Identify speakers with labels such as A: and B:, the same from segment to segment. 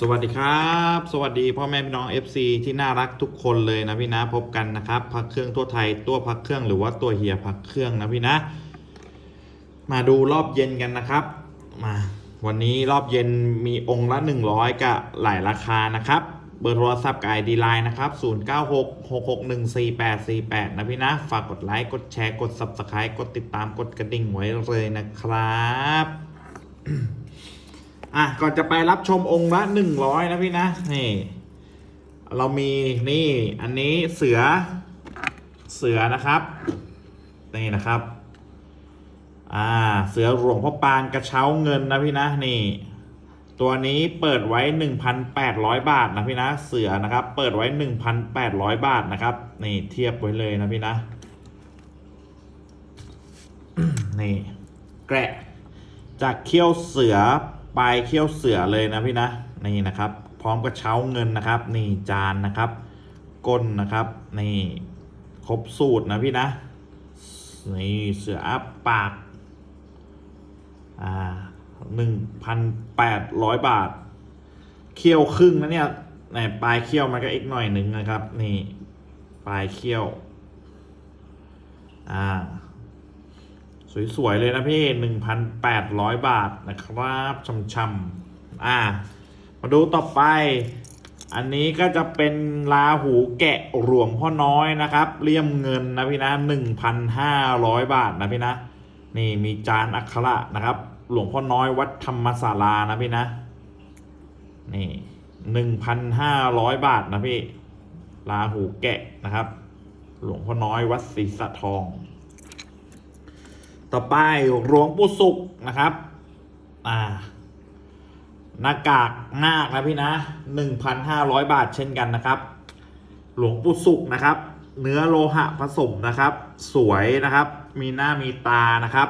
A: สวัสดีครับ สวัสดีพ่อแม่พี่น้อง FC ที่น่ารักทุกคนเลยนะพี่นะพบกันนะครับพักเครื่องทั่วไทยตัวพักเครื่องหรือว่าตัวเฮียพักเครื่องนะพี่นะ มาดูรอบเย็นกันนะครับมาวันนี้รอบเย็นมีองค์ละ 100 กับหลายราคานะครับ เบอร์โทรศัพท์กับ ID Line นะครับ 0966614848 นะพี่นะ ฝากกดไลค์กดแชร์กด Subscribe กดติดตามกดกระดิ่งไว้เลยนะครับ อะก่อนจะไปรับชมองค์ละหนึ่งร้อยนะพี่นะนี่เรามีนี่อันนี้เสือเสือนะครับนี่นะครับ อ่าเสือหลวงพ่อปานกระเช้าเงินนะพี่นะนี่ ตัวนี้เปิดไว้1,800บาทนะพี่นะเสือนะครับ เปิดไว้1,800บาทนะครับ นี่เทียบไว้เลยนะพี่นะนี่แกะจากเขี้ยวเสือ ปลายเขี้ยวเสือเลยนะพี่นะนี่นะครับ พร้อมกับเช้าเงินนะครับ นี่จานนะครับ ก้นนะครับนี่ครบสูตรนะพี่นะนี่เสืออัพปากอ่าหนึ่งพันแปดร้อยบาท เขี้ยวครึ่งนะเนี่ยในปลายเขี้ยวมันก็อีกหน่อยหนึ่งนะครับ นี่ ปลายเขี้ยว อ่า สวยๆเลยนะพี่หนึ่งพันแปดร้อยบาทนะครับช่ำๆอ่า มาดูต่อไป อันนี้ก็จะเป็นลาหูแกะหลวงพ่อน้อยนะครับเลี่ยมเงินนะพี่นะหนึ่งพันห้าร้อยบาทนะพี่นะ นี่มีจานอักขระนะครับ หลวงพ่อน้อยวัดธรรมศาลานะพี่นะ นี่หนึ่งพันห้าร้อยบาทนะพี่ลาหูแกะนะครับ หลวงพ่อน้อยวัดศรีสะทอง ต่อไปหลวงปู่สุขนะครับ อ่า หน้ากากนาคนะพี่นะหนึ่งพันห้าร้อยบาทเช่นกันนะครับ หลวงปู่สุขนะครับ เนื้อโลหะผสมนะครับ สวยนะครับ มีหน้ามีตานะครับ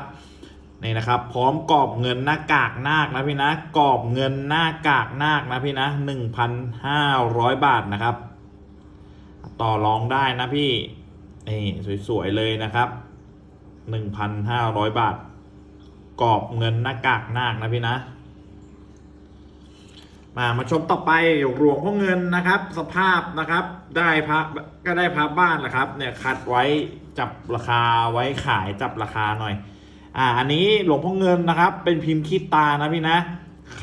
A: นี่นะครับ พร้อมกรอบเงินหน้ากากนาคนะพี่นะกรอบเงินหน้ากากนาคนะพี่นะหนึ่งพันห้าร้อยบาทนะครับ ต่อรองได้นะพี่นี่สวยๆเลยนะครับ หนึ่งพันห้าร้อยบาท กรอบเงินหน้ากากนาคนะพี่นะ มามาชมต่อไปหลวงพ่อเงินนะครับ สภาพนะครับ ได้พระก็ได้พระบ้านนะครับ เนี่ยคัดไว้จับราคาไว้ขายจับราคาหน่อย อ่า อันนี้หลวงพ่อเงินนะครับ เป็นพิมพ์คิดตานะพี่นะ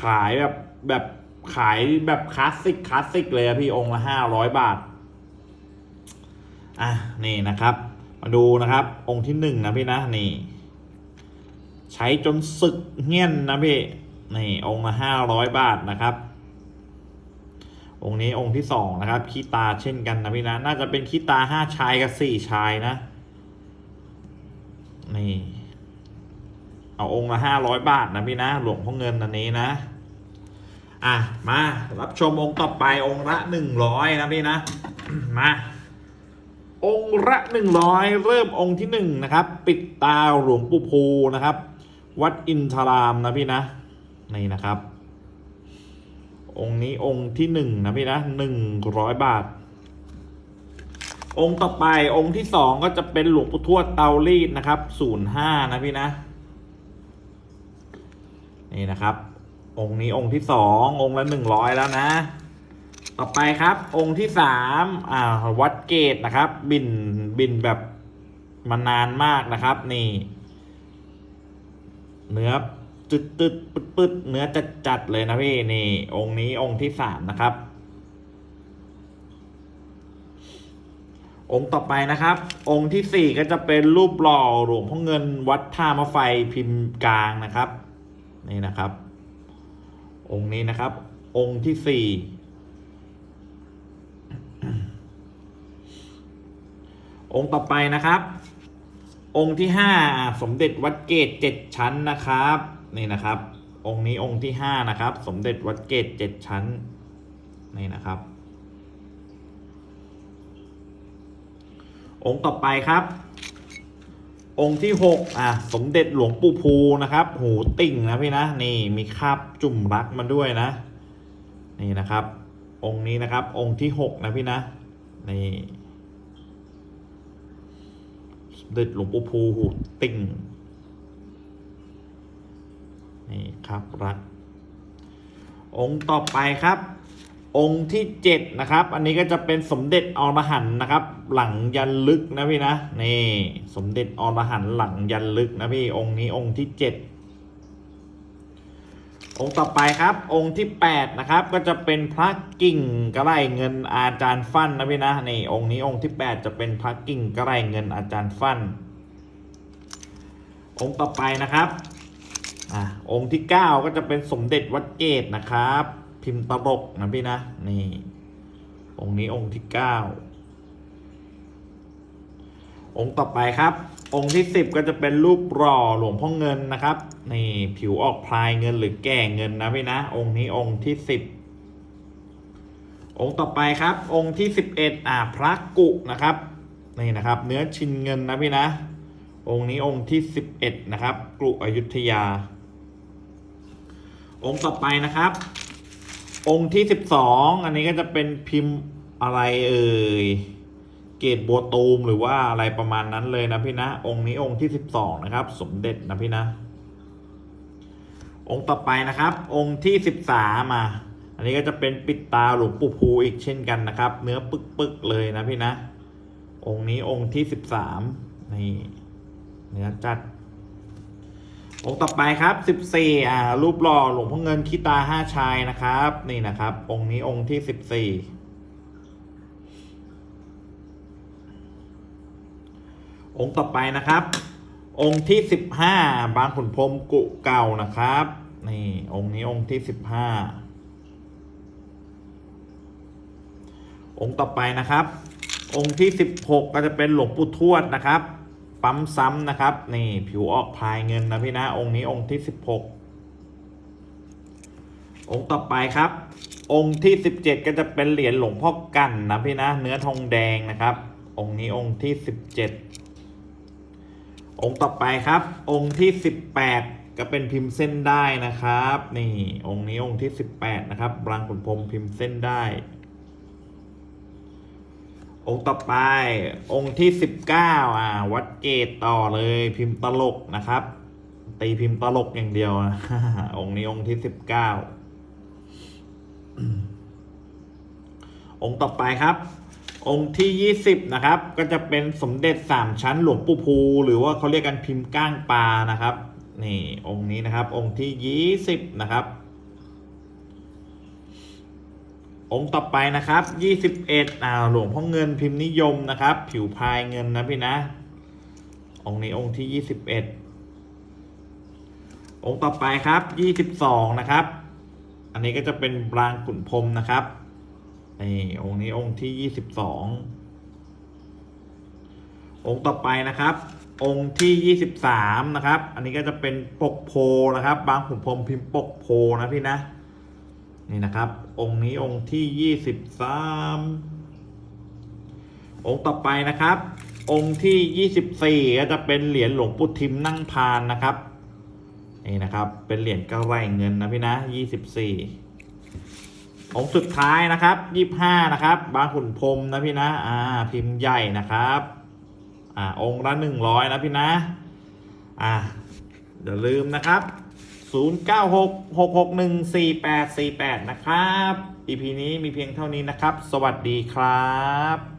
A: ขายแบบแบบขายแบบคลาสสิกคลาสสิกเลยพี่องค์ละห้าร้อยบาท อะนี่นะครับ มาดูนะครับ องค์ที่หนึ่งนะพี่นะนี่ ใช้จนสึกเงี้ยนนะพี่นี่องค์ละห้าร้อยบาทนะครับ องค์นี้องค์ที่สองนะครับขี้ตาเช่นกันนะพี่นะน่าจะเป็นขี้ตาห้าชายกับสี่ชายนะนี่ เอาองค์ละห้าร้อยบาทนะพี่นะหลวงพ่อเงินอันนี้นะอะมารับชมองค์ต่อไปองค์ละหนึ่งร้อยนะพี่นะมา องค์ละหนึ่งร้อยเริ่มองค์ที่หนึ่งนะครับ ปิดตาหลวงปู่ภูนะครับ วัดอินทรามนะพี่นะนี่นะครับ องค์นี้องค์ที่หนึ่งนะพี่นะหนึ่งร้อยบาท องค์ต่อไปองค์ที่สองก็จะเป็นหลวงปู่ทวดเตารีดนะครับศูนย์ห้านะพี่นะนี่นะครับ องค์นี้องค์ที่สององค์ละหนึ่งร้อยแล้วนะ ต่อไปครับ องค์ที่สามอ่าวัดเกตนะครับ บินบินแบบมานานมากนะครับ นี่ เนื้อตึดตึดปึดปึดเนื้อจัดจัดเลยนะพี่นี่ องค์นี้องค์ที่สามนะครับ องค์ต่อไปนะครับ องค์ที่สี่ก็จะเป็นรูปหล่อหลวงพ่อเงินวัดท่ามะไฟพิมพ์กลางนะครับ นี่นะครับ องค์นี้นะครับ องค์ที่สี่ องค์ต่อไปนะครับ องค์ที่ห้าสมเด็จวัดเกตเจ็ดชั้นนะครับ นี่นะครับ องค์นี้องค์ที่ห้านะครับ สมเด็จวัดเกตเจ็ดชั้น นี่นะครับ องค์ต่อไปครับ องค์ที่หกอะสมเด็จหลวงปู่ภูนะครับหูติ่งนะพี่นะนี่มีคาบจุ่มรักมาด้วยนะ นี่นะครับ องค์นี้นะครับ องค์ที่หกนะพี่นะนี่ เด็จหลวงปู่ภูหูติ่งนี่ครับรัก องค์ต่อไปครับ องค์ที่เจ็ดนะครับ อันนี้ก็จะเป็นสมเด็จอรหันนะครับ หลังยันลึกนะพี่นะนี่ สมเด็จอรหันหลังยันลึกนะพี่องค์นี้องค์ที่เจ็ด องค์ต่อไปครับ องค์ที่แปดนะครับ ก็จะเป็นพระกิ่งกระไรเงินอาจารย์ฟั่นนะพี่นะนี่องค์นี้องค์ที่แปดจะเป็นพระกิ่งกระไรเงินอาจารย์ฟั่นองค์ต่อไปนะครับอะองค์ที่เก้าก็จะเป็นสมเด็จวัดเกตนะครับ พิมพ์ตลกนะพี่นะนี่องค์นี้องค์ที่เก้า องค์ต่อไปครับ องค์ที่สิบก็จะเป็นรูปหล่อหลวงพ่อเงินนะครับนี่ผิวออกพลายเงินหรือแก่เงินนะพี่นะองค์นี้องค์ที่สิบองค์ต่อไปครับ องค์ที่สิบเอ็ดอ่าพระกุนะครับนี่นะครับ เนื้อชินเงินนะพี่นะ องค์นี้องค์ที่สิบเอ็ดนะครับกรุอยุธยา องค์ต่อไปนะครับ องค์ที่สิบสองอันนี้ก็จะเป็นพิมพ์อะไรเอ่ย เกตบัวตูมหรือว่าอะไรประมาณนั้นเลยนะพี่นะ องค์นี้องค์ที่สิบสองนะครับ สมเด็จนะพี่นะ องค์ต่อไปนะครับ องค์ที่สิบสามอะอันนี้ก็จะเป็นปิดตาหลวงปู่ภูอีกเช่นกันนะครับ เนื้อปึกๆเลยนะพี่นะ องค์นี้องค์ที่สิบสามนี่เนื้อจัด องค์ต่อไปครับสิบสี่อ่ารูปหล่อหลวงพ่อเงินคิตาห้าชายนะครับ นี่นะครับ องค์นี้องค์ที่สิบสี่ องค์ต่อไปนะครับ องค์ที่สิบห้าบางขุนพรมกุเก่านะครับ นี่องค์นี้องค์ที่สิบห้าองค์ต่อไปนะครับ องค์ที่สิบหกก็จะเป็นหลวงปู่ทวดนะครับ ปั๊มซ้ำนะครับ นี่ผิวออกพลายเงินนะพี่นะองค์นี้องค์ที่สิบหกองค์ต่อไปครับ องค์ที่สิบเจ็ดก็จะเป็นเหรียญหลวงพ่อกันนะพี่นะเนื้อทองแดงนะครับ องค์นี้องค์ที่สิบเจ็ด องค์ต่อไปครับ องค์ที่สิบแปดก็เป็นพิมพ์เส้นได้นะครับ นี่องค์นี้องค์ที่สิบแปดนะครับบางขุนพรมพิมพ์เส้นได้ องค์ต่อไป องค์ที่สิบเก้าอ่าวัดเกตต่อเลยพิมพ์ตลกนะครับ ตีพิมพ์ตลกอย่างเดียวนะองค์นี้องค์ที่สิบเก้าองค์ต่อไปครับ องค์ที่ยี่สิบนะครับ ก็จะเป็นสมเด็จสามชั้นหลวงปู่ภู หรือว่าเขาเรียกกันพิมพ์ก้างปลานะครับ นี่องค์นี้นะครับ องค์ที่ยี่สิบนะครับ องค์ต่อไปนะครับ 21อ่าหลวงพ่อเงินพิมพ์นิยมนะครับ ผิวพายเงินนะพี่นะ องค์นี้องค์ที่ 21 องค์ต่อไปครับ 22 นะครับ อันนี้ก็จะเป็นบรางขุนพรมนะครับ นี่องค์นี้องค์ที่22องค์ต่อไปนะครับ องค์ที่23นะครับ อันนี้ก็จะเป็นปกโพนะครับ บางขุนพรมพิมพ์ปกโพนะพี่นะนี่นะครับ องค์นี้องค์ที่ยี่สิบสามองค์ต่อไปนะครับ องค์ที่ยี่สิบสี่ก็จะเป็นเหรียญหลวงปู่ทิมนั่งพานนะครับนี่นะครับ เป็นเหรียญกระไรเงินนะพี่นะยี่สิบสี่ องสุดท้ายนะครับยี่ห้านะครับ บางขุนพรมนะพี่นะอ่าพิมพ์ใหญ่นะครับอ่าองค์ละหนึ่งร้อยนะพี่นะอ่าอย่าลืมนะครับ0966614848นะครับ EP นี้มีเพียงเท่านี้นะครับ สวัสดีครับ